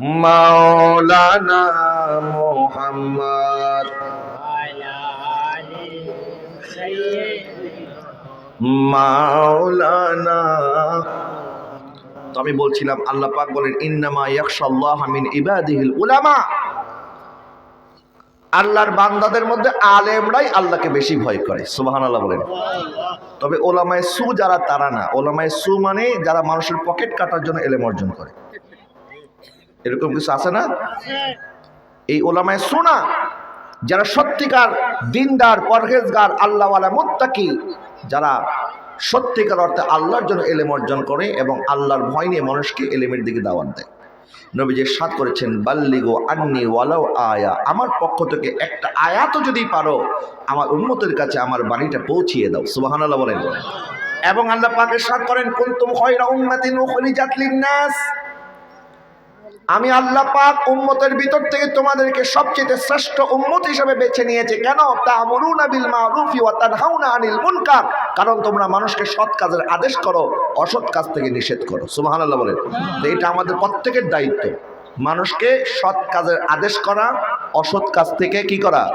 মাওলানা মোহাম্মদ। মাওলানা। তো আমি বলছিলাম, আল্লাহ পাক বলেন, ইন্নামা ইয়াখশাল্লাহ মিন ইবাদিহিল উলামা। আল্লাহর বান্দাদের মধ্যে আলেমরাই আল্লাহকে বেশি ভয় করে, সুবহানাল্লাহ বলেন। তবে ওলামায় সু যারা, তারা না। ওলামায় সু মানে যারা মানুষের পকেট কাটার জন্য এলেম অর্জন করে। এরকম কিছু আছে না? এই ওলামায় সোনা যারা সত্যিকার দিনদার পরহেজগার আল্লাহওয়ালা মুত্তাকি যারা সত্যিকার অর্থে আল্লাহর জন্য এলেম অর্জন করে এবং আল্লাহর ভয় নিয়ে মানুষকে এলেমের দিকে দাওয়াত দেয়। নবীজি সাত করেছেন বাল্লিগো আন্নি ওয়ালাও আয়া। আমার পক্ষ থেকে একটা আয়াতও যদি পারো আমার উন্মতের কাছে আমার বাণীটা পৌঁছিয়ে দাও। সুবহানাল্লাহ বলেন। এবং আল্লাহ পাকের সাত করেন কুনতুম খায়রা উম্মাতিন উখরিজাত লিন-নাস। আমি আল্লাহ পাক উম্মতের ভিতর থেকে তোমাদেরকে সবচেয়ে শ্রেষ্ঠ উম্মত হিসেবে বেছে নিয়েছি। কেন? তা'মুরুনা বিল মা'রুফি ওয়া তানহাউনা আনিল মুনকার। কারণ তোমরা মানুষকে সৎ কাজের আদেশ করো, অসৎ কাজ থেকে নিষেধ করো। সুবহানাল্লাহ বলেন। তো এটা আমাদের প্রত্যেকের দায়িত্ব। মানুষকে সৎ কাজের আদেশ করা, অসৎ কাজ থেকে কি করা?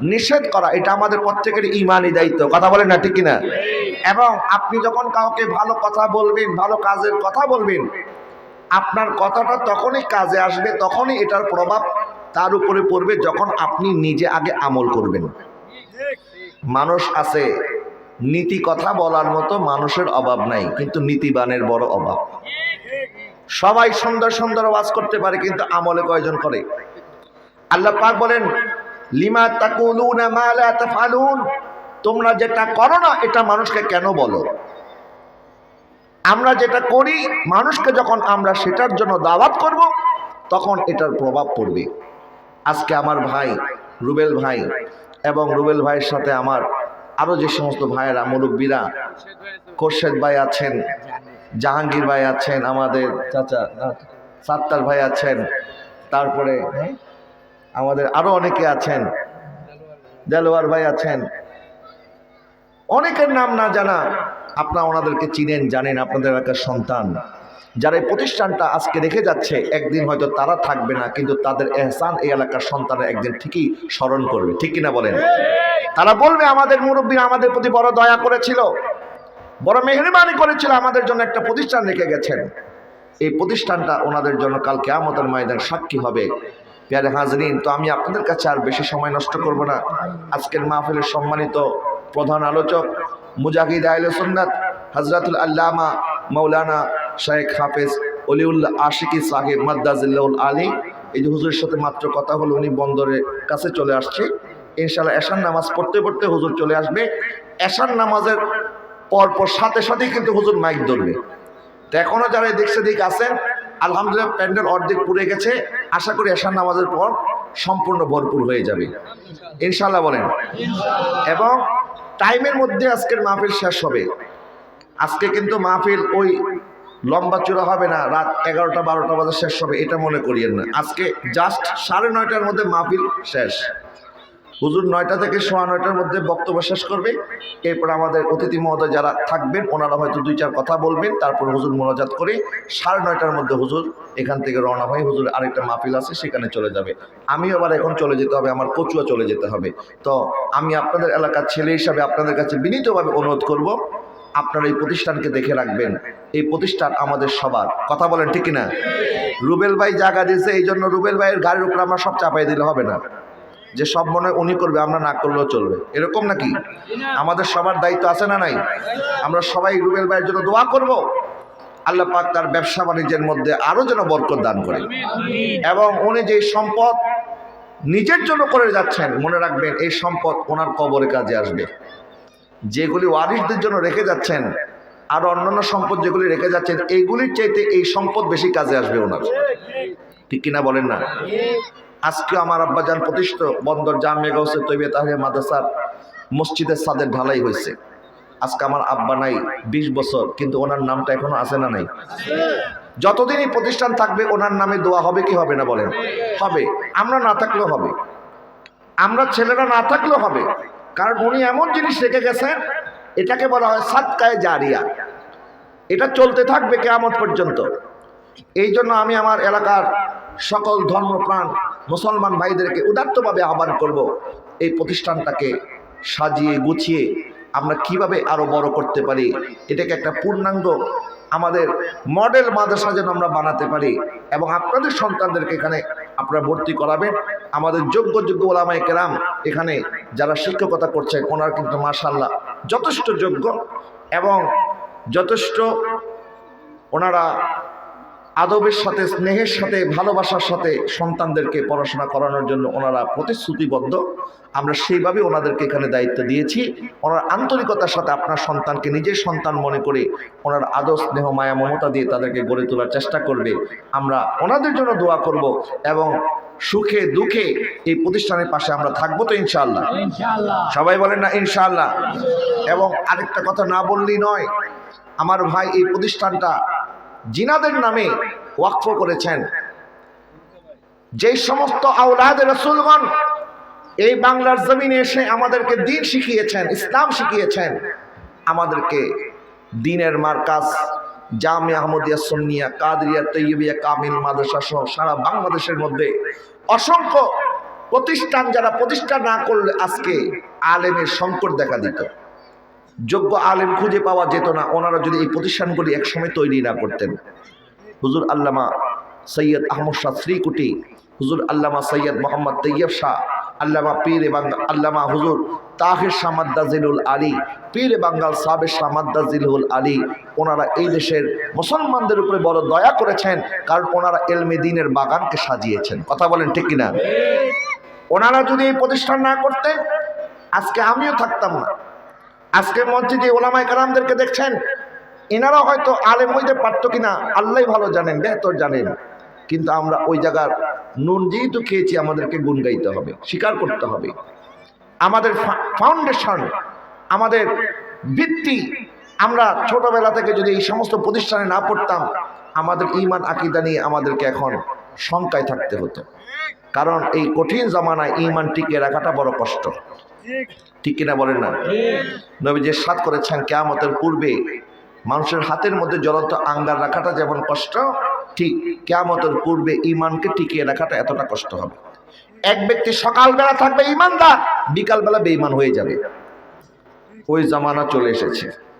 নিষেধ করা। এটা আমাদের প্রত্যেকের ইমানই দায়িত্ব। কথা বলেন না, ঠিক কিনা? এবং আপনি যখন কাউকে ভালো কথা বলবেন, ভালো কাজের কথা বলবেন আপনার কথাটা তখনই কাজে আসবে, তখনই এটার প্রভাব তার উপরে পড়বে যখন আপনি নিজে আগে আমল করবেন। মানুষ আছে, নীতি কথা বলার মতো মানুষের অভাব নাই, কিন্তু নীতিবানের বড় অভাব। সবাই সুন্দর সুন্দর ওয়াজ করতে পারে, কিন্তু আমলে কয়জন করে? আল্লাহ পাক বলেন, লিমা তাকুলুনা মা লা তাফআলুন তোমরা যেটা করো না, এটা মানুষকে কেন বলো? আমরা যেটা করি মানুষকে যখন আমরা সেটার জন্য দাওয়াত করব তখন এটার প্রভাব পড়বে। আজকে আমার ভাই রুবেল ভাই এবং রুবেল ভাইয়ের সাথে আমার আরও যে সমস্ত ভাইয়েরা মুরব্বীরা খোরশেদ ভাই আছেন জাহাঙ্গীর ভাই আছেন আমাদের চাচা সাত্তার ভাই আছেন তারপরে হ্যাঁ, আমাদের আরও অনেকে আছেন দেলোয়ার ভাই আছেন। অনেকের নাম না জানা আপনারা ওনাদেরকে চিনেন, জানেন, আপনাদের এলাকার সন্তান। যারা এই প্রতিষ্ঠানটা আজকে রেখে যাচ্ছে, একদিন হয়তো তারা থাকবে না, কিন্তু তাদের এহসান এই এলাকার সন্তানরা একদিন ঠিকই স্মরণ করবে। ঠিক কিনা বলেন? তারা বলবে, আমাদের মুরব্বী আমাদের প্রতি বড় দয়া করেছিল, বড় মেহরবানি করেছিল, আমাদের জন্য একটা প্রতিষ্ঠান রেখে গেছেন। এই প্রতিষ্ঠানটা ওনাদের জন্য কাল কেয়ামতের ময়দান সাক্ষী হবে। পেয়ারে হাজরিন, তো আমি আপনাদের কাছে আর বেশি সময় নষ্ট করব না। আজকের মাহফিলের সম্মানিত প্রধান আলোচক মুজাহিদ আহলে সুন্নাত হজরতুল আল্লামা মৌলানা শেখ হাফেজ অলিউল্লাহ আশিকি সাহেব মাদ্দাজিল্লাউল আলী। এই যে হুজুরের সাথে মাত্র কথা হলো, উনি বন্দরের কাছে চলে আসছে। ইনশাল্লাহ এশার নামাজ পড়তে পড়তে হুজুর চলে আসবে। এশার নামাজের পরপর সাথে সাথেই কিন্তু হুজুর মাইক ধরবে। তো এখনও যারা এই দেখছে দিক আছেন, আলহামদুলিল্লাহ প্যান্ডেল অর্ধেক পুড়ে গেছে। আশা করি এশার নামাজের পর সম্পূর্ণ ভরপুর হয়ে যাবে। ইনশাল্লাহ বলেন। এবং টাইমের মধ্যে আজকের মাহফিল শেষ হবে। আজকে কিন্তু মাহফিল ওই লম্বা চূড়া হবে না, রাত এগারোটা, বারোটা বাজে শেষ হবে, এটা মনে করিয়েন না। আজকে জাস্ট সাড়ে নয়টার মধ্যে মাহফিল শেষ। হুজুর নয়টা থেকে সোয়া নয়টার মধ্যে বক্তব্য শেষ করবে। এরপর আমাদের অতিথি মহোদয় যারা থাকবেন, ওনারা হয়তো দুই চার কথা বলবেন, তারপর হুজুর মোনাজাত করে সাড়ে নয়টার মধ্যে হুজুর এখান থেকে রওনা হয়ে হুজুর আরেকটা মাহফিল আছে, সেখানে চলে যাবে। আমি আবার এখন চলে যেতে হবে, আমার কচুয়া চলে যেতে হবে। তো আমি আপনাদের এলাকার ছেলে হিসাবে আপনাদের কাছে বিনীতভাবে অনুরোধ করব, আপনারা এই প্রতিষ্ঠানকে দেখে রাখবেন। এই প্রতিষ্ঠান আমাদের সবার। কথা বলেন ঠিক না রুবেল ভাই জায়গা দিয়েছে এই জন্য রুবেল ভাইয়ের গাড়ির উপরে আমরা সব চাপাই দিলে হবে না। যে সব মনে হয় উনি করবে, আমরা না করলেও চলবে। এরকম নাকি? আমাদের সবার দায়িত্ব আছে না নাই? আমরা সবাই রুবেল ভাইয়ের জন্য দোয়া করব। আল্লাহ পাক তার ব্যবসা বাণিজ্যের মধ্যে আরও যেন বরকত দান করে। এবং উনি যে সম্পদ নিজের জন্য করে যাচ্ছেন, মনে রাখবেন এই সম্পদ ওনার কবরে কাজে আসবে। যেগুলি ওয়ারিসদের জন্য রেখে যাচ্ছেন, আর অন্যান্য সম্পদ যেগুলি রেখে যাচ্ছেন, এইগুলির চাইতে এই সম্পদ বেশি কাজে আসবে ওনার। ঠিক কিনা বলেন না? আজকে আমার আব্বাজান প্রতিষ্ঠিত বন্দর জামিয়া গাউসে তৈবে তাহলে মাদ্রাসার মসজিদের সাদের ঢালাই হয়েছে। আজকে আমার আব্বা নাই, বিশ বছর, কিন্তু ওনার নামটা এখনও আছে না নাই? যতদিন এই প্রতিষ্ঠান থাকবে, ওনার নামে দোয়া হবে কি হবে না বলেন? হবে। আমরা না থাকলেও হবে। আমরা ছেলেরা না থাকলেও হবে। কারণ উনি এমন জিনিস রেখে গেছেন, এটাকে বলা হয় সাতকায় জারিয়া। এটা চলতে থাকবে কেয়ামত পর্যন্ত। এই জন্য আমি আমার এলাকার সকল ধর্মপ্রাণ মুসলমান ভাইদেরকে উদাত্তভাবে আহ্বান করব, এই প্রতিষ্ঠানটাকে সাজিয়ে গুছিয়ে আমরা কীভাবে আরও বড় করতে পারি, এটাকে একটা পূর্ণাঙ্গ আমাদের মডেল মাদ্রাসা যেন আমরা বানাতে পারি এবং আপনাদের সন্তানদেরকে এখানে আপনারা ভর্তি করাবেন। আমাদের যোগ্য যোগ্য ওলামাই কেরাম এখানে যারা শিক্ষকতা করছেন, ওনার কিন্তু মাশাল্লাহ যথেষ্ট যোগ্য এবং যথেষ্ট ওনারা আদবের সাথে স্নেহের সাথে ভালোবাসার সাথে সন্তানদেরকে পড়াশোনা করানোর জন্য ওনারা প্রতিশ্রুতিবদ্ধ। আমরা সেইভাবে ওনাদেরকে এখানে দায়িত্ব দিয়েছি। ওনার আন্তরিকতার সাথে আপনার সন্তানকে নিজের সন্তান মনে করে ওনার আদর স্নেহ মায়া মমতা দিয়ে তাদেরকে গড়ে তোলার চেষ্টা করবে। আমরা ওনাদের জন্য দোয়া করব এবং সুখে দুঃখে এই প্রতিষ্ঠানের পাশে আমরা থাকব তো ইনশাআল্লাহ। ইনশাআল্লাহ। সবাই বলেন না ইনশাআল্লাহ। এবং আরেকটা কথা না বললেই নয় আমার ভাই এই প্রতিষ্ঠানটা জিনাদের নামে ওয়াকফ করেছেন। যে সমস্ত আওলাদ রসুলগণ এই বাংলার জমিনে এসে আমাদেরকে দিন শিখিয়েছেন, ইসলাম শিখিয়েছেন, আমাদেরকে দিনের মার্কাজ জামে আহমদিয়া, সুন্নিয়া, কাদরিয়া, তৈয়বিয়া, কামিল মাদ্রাসা সহ সারা বাংলাদেশের মধ্যে অসংখ্য প্রতিষ্ঠান যারা প্রতিষ্ঠা না করলে আজকে আলেমের সংকট দেখা দিত। যোগ্য আলেম খুঁজে পাওয়া যেত না। ওনারা যদি এই প্রতিষ্ঠানগুলি একসময় তৈরি না করতেন। হুজুর আল্লামা সৈয়দ আহমদ শাহ শ্রীকুটি হুজুর আল্লামা সৈয়দ মোহাম্মদ তৈয়ব শাহ আল্লামা পীর এবং আল্লামা হুজুর তাহির শামাদ্দাজিলুল আলী পীর বাঙ্গাল সাবের শামাদ্দাজিলুল আলী ওনারা এই দেশের মুসলমানদের উপরে বড় দয়া করেছেন কারণ ওনারা এলমে দিনের বাগানকে সাজিয়েছেন। কথা বলেন ঠিক কিনা? ওনারা যদি এই প্রতিষ্ঠান না করতেন আজকে আমিও থাকতাম না। আজকে মঞ্চে যে ওলামাই কালামদেরকে দেখছেন, এনারা হয়তো আলেম হইতে পারতো কিনা, আল্লাহ ভালো জানেন, বেহতর জানেন। কিন্তু আমরা ওই জায়গার নুন যেহেতু খেয়েছি, আমাদেরকে গুণ গাইতে হবে, স্বীকার করতে হবে। আমাদের ফাউন্ডেশন আমাদের ভিত্তি, আমরা ছোটবেলা থেকে যদি এই সমস্ত প্রতিষ্ঠানে না পড়তাম, আমাদের ইমান আকিদা নিয়ে আমাদেরকে এখন শঙ্কায় থাকতে হতো। কারণ এই কঠিন জামানায় ইমান টিকে রাখাটা বড় কষ্ট। ঠিক কিনা বলেন না? নবী যে সাত করেছেন কেয়ামতের পূর্বে, মানুষের হাতের মধ্যে জ্বলন্ত আঙ্গার রাখাটা যেমন কষ্ট, ঠিক কেয়ামতের পূর্বে ইমানকে টিকিয়ে রাখাটা এতটা কষ্ট হবে। এক ব্যক্তি সকালবেলা থাকবে ইমানদার বিকালবেলা বেইমান হয়ে যাবে। ওই জামানা চলে এসেছে।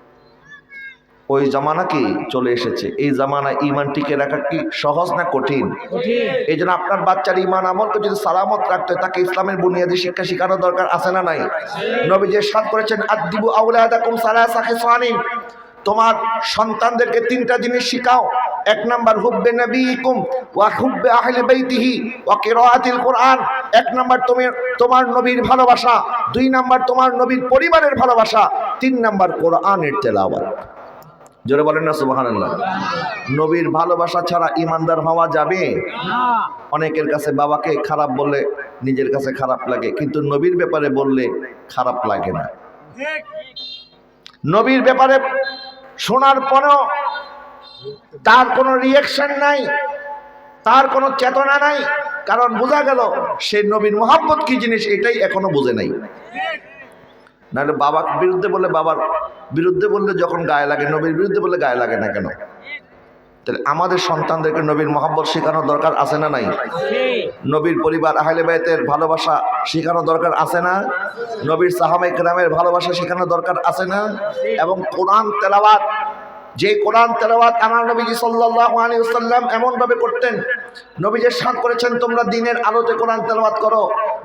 ওই জামানা কি চলে এসেছে? এই জামানায় ইমান টিকে রাখা কি সহজ না কঠিন? কঠিন। এই জন্য আপনার বাচ্চার ইমান আমলকে যদি সালামত রাখতে হয়, তাকে ইসলামের বুনিয়াদী শিক্ষা শেখানো দরকার আছে না নাই? নবী যে সাত করেছেন আদিবু আউলাদাকুম সালাসা খিসানিন। তোমার সন্তানদেরকে তিনটা জিনিস শিখাও। এক নাম্বার হুব্বে নবীকুম ওয়া হুব্বে আহলে বাইতিহি ওয়া কিরাআতিল কোরআন। এক নাম্বার তুমি তোমার নবীর ভালোবাসা। দুই নাম্বার তোমার নবীর পরিবারের ভালোবাসা। তিন নাম্বার কোরআনের তেলাওয়াত। জোরে বলেন না, সুবহানাল্লাহ। নবীর ভালোবাসা ছাড়া ইমানদার হওয়া যাবে? অনেকের কাছে বাবাকে খারাপ বললে নিজের কাছে খারাপ লাগে, কিন্তু নবীর ব্যাপারে বললে খারাপ লাগে না। নবীর ব্যাপারে শোনার পরেও তার কোনো রিয়াকশন নাই, তার কোনো চেতনা নাই, কারণ বোঝা গেল সে নবীর মোহাম্মত কি জিনিস এটাই এখনও বোঝে নাই। নাহলে বাবার বিরুদ্ধে বলে বাবার বিরুদ্ধে বললে যখন গায়ে লাগে, নবীর বিরুদ্ধে বলে গায়ে লাগে না কেন? তাহলে আমাদের সন্তানদেরকে নবীর মোহাম্মত শেখানো দরকার আছে না নাই? নবীর পরিবার আহলে বাইতের ভালোবাসা শেখানো দরকার আছে না? নবীর সাহাবে কেরামের ভালোবাসা শেখানো দরকার আছে না? এবং কোরআন তেলাওয়াত, যে কোরআন তেলাওয়াত আমার নবীজি সাল্লাল্লাহু আলাইহি ওয়াসাল্লাম এমন ভাবে করতেন, নবী যে সাত করেছেন, তোমরা দিনের আলোতে কোরআন তেলাওয়াত করো।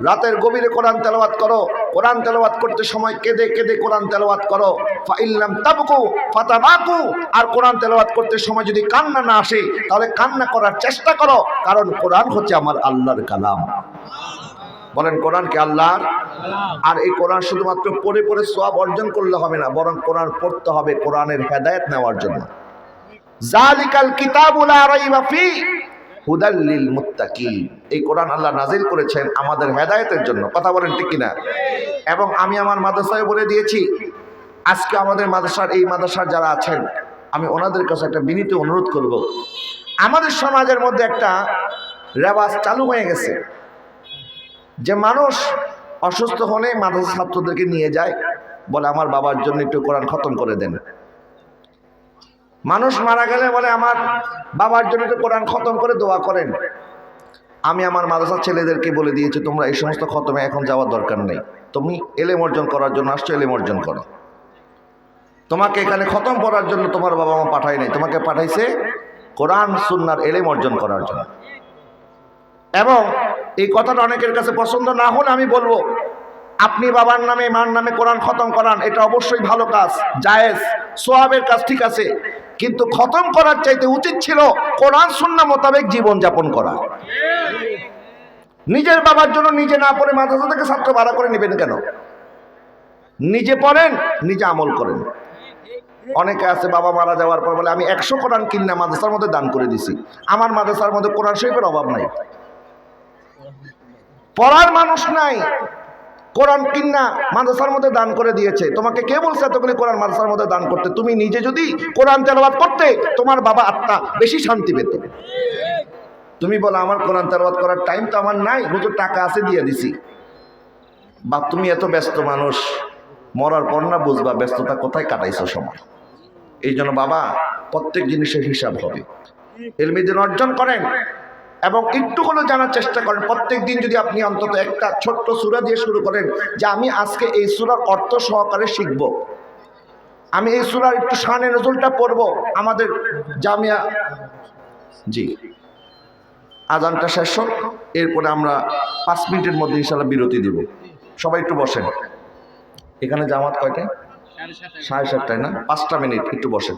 রাতের গভীরে কোরআন তেলাওয়াত করো। কোরআন তেলাওয়াত করতে সময় কেঁদে কেঁদে কোরআন তেলাওয়াত করো। ফাইল্লাম তাবকু, ফাতাবাকু। আর কোরআন তেলাওয়াত করতে সময় যদি কান্না না আসে, তাহলে কান্না করার চেষ্টা করো। কারণ কোরআন হচ্ছে আমার আল্লাহর কালাম। বলেন, কোরআন কি আল্লাহর? আর এই কোরআন শুধুমাত্র পড়ে পড়ে সওয়াব অর্জন করলে হবে না, বরং কোরআন পড়তে হবে কোরআনের হেদায়েত নেওয়ার জন্য। জালিকাল কিতাবুল রাইবা ফি। হুদাল্লিল মুত্তাকিন। এই কোরআন আল্লাহ নাজিল করেছেন আমাদের হেদায়েতের জন্য। কথা বলেন ঠিক কিনা? এবং আমি আমার মাদ্রাসায় বলে দিয়েছি, আজকে আমাদের মাদ্রাসার, এই মাদ্রাসার যারা আছেন, আমি ওনাদের কাছে একটা বিনীত অনুরোধ করব। আমাদের সমাজের মধ্যে একটা রেওয়াজ চালু হয়ে গেছে। যে মানুষ অসুস্থ হলে মাদ্রাসা ছাত্রদেরকে নিয়ে যায় বলে আমার বাবার জন্য একটু কোরআন খতম করে দেন। মানুষ মারা গেলে বলে, আমার বাবার জন্য তো কোরআন খতম করে দোয়া করেন। আমি আমার মাদ্রাসার ছেলেদেরকে বলে দিয়েছি, তোমরা এই সমস্ত খতমে এখন যাওয়ার দরকার নেই। তুমি এলেম অর্জন করার জন্য আসছো, এলেম অর্জন করো। তোমাকে এখানে খতম করার জন্য তোমার বাবা মা পাঠায় নাই। তোমাকে পাঠাইছে কোরআন, সুন্নার এলেম অর্জন করার জন্য। এবং এই কথাটা অনেকের কাছে পছন্দ না হলে আমি বলব আপনি বাবার নামে, মার নামে কোরআন খতম করান, এটা অবশ্যই ভালো কাজ, জায়েজ সোহাবের কাজ ঠিক আছে। কিন্তু খতম করার চাইতে উচিত ছিল কোরআন সুন্না মোতাবেক জীবন যাপন করা। নিজের বাবার জন্য নিজে না পড়ে মাদ্রাসা থেকে ছাত্র ভাড়া করে নেবেন কেন? নিজে পড়েন, নিজে আমল করেন। অনেকে আছে, বাবা মারা যাওয়ার পর বলে, আমি একশো কোরআন কিনা মাদ্রাসার মধ্যে দান করে দিছি। আমার মাদ্রাসার মধ্যে কোরআন শরীফের অভাব নাই। পড়ার মানুষ নাই। কোরআন কিন্না মাদ্রাসার মধ্যে দান করে দিয়েছে। তোমাকে কে বলছে এতগুলি কোরআন মাদ্রাসার মধ্যে দান করতে? তুমি নিজে যদি কোরআন তেলাবাদ করতে, তোমার বাবা আত্মা বেশি শান্তি পেত। তুমি বলো, আমার কোরআন তেলাবাদ করার টাইম তো আমার নাই, হুজুর, টাকা আছে, দিয়ে দিছি। বা তুমি এত ব্যস্ত মানুষ, মরার পর না বুঝবা ব্যস্ততা কোথায় কাটাইছো সময় এই জন্য বাবা, প্রত্যেক জিনিসের হিসাব হবে। এলমিদিন অর্জন করেন এবং একটু জানার চেষ্টা করেন। প্রত্যেক দিন যদি আপনি অন্তত একটা ছোট্ট সুরা দিয়ে শুরু করেন যে আমি আজকে এই সুরার অর্থ সহকারে শিখব। আমি এই সুরার একটু শানে নজরুলটা পড়ব আমাদের জামিয়া। জি। আজানটা শেষ হোক, এরপরে আমরা পাঁচ মিনিটের মধ্যে ইনশাল্লাহ বিরতি দিব। সবাই একটু বসেন। এখানে জামাত কয়টায়? সাড়ে সাতটায় না? পাঁচটা মিনিট, একটু বসেন।